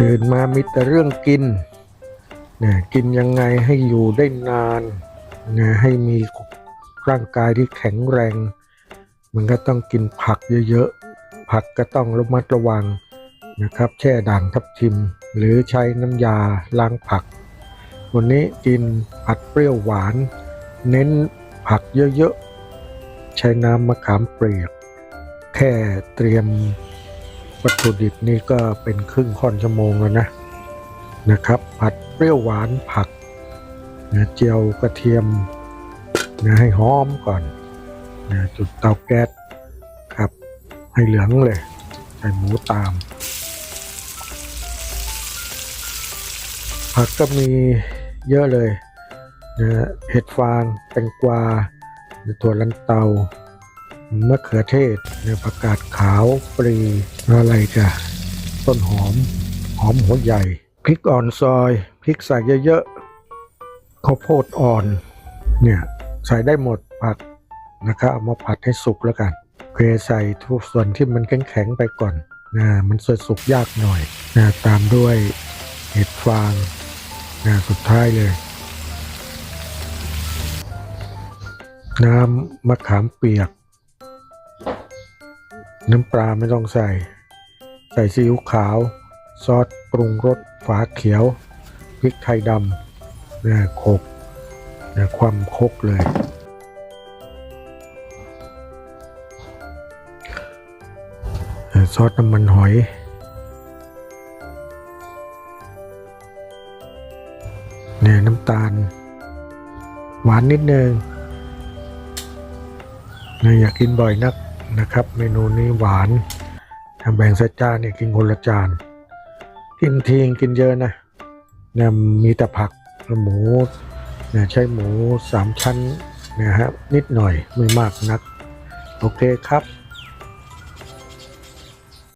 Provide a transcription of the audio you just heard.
ตื่นมามีแต่เรื่องกินเนี่ยกินยังไงให้อยู่ได้นานนะให้มีร่างกายที่แข็งแรง มันก็ต้องกินผักเยอะๆ ผักก็ต้องระมัดระวังนะครับ แช่ด่างทับทิม หรือใช้น้ำยาล้างผัก วันนี้กินผัดเปรี้ยวหวาน เน้นผักเยอะๆ ใช้น้ำมะขามเปียก แค่เตรียม วัตถุดิบนี่ก็เป็นครึ่งค่อนชั่วโมงแล้วนะนะครับ ผัดเปรี้ยวหวานผักนะเจียวกระเทียมนะให้หอมก่อนนะจุดเตาแก๊สครับ ให้เหลืองเลย ใส่หมูตาม ผักก็มีเยอะเลยนะเห็ดฟางแตงกวาถั่วลันเตา มะเขือเทศเนี่ยผักกาดขาวปรีอะไรจ้ะต้นหอม หอมหัวใหญ่พริกอ่อนซอยพริกใส่เยอะๆข้าวโพดอ่อน เนี่ย ใส่ได้หมดผัดนะครับเอามาผัดให้สุกแล้วกันเคใส่ทุกส่วนที่มันแข็งๆไปก่อนนะมันจะสุกยากหน่อยนะตามด้วยเห็ดฟางนะสุดท้ายเลย น้ำมะขามเปียก น้ำปลาไม่ต้องใส่ ใส่ซีอิ๊วขาว ซอสปรุงรสฝาเขียว พริกไทยดำนะโขกนะความโคกเลย ซอสน้ำมันหอยเนี่ยน้ำตาล หวานนิดนึงนะอยากกินบ่อยนัก นะครับ เมนูนี้หวานทำแบ่งใส่จานเนี่ยกินคนละจาน กินทีงกินเยอะนะเนี่ยมีแต่ผักหมูเนี่ยใช้หมูสามชั้นนะฮะนิดหน่อยไม่มากนัก โอเคครับ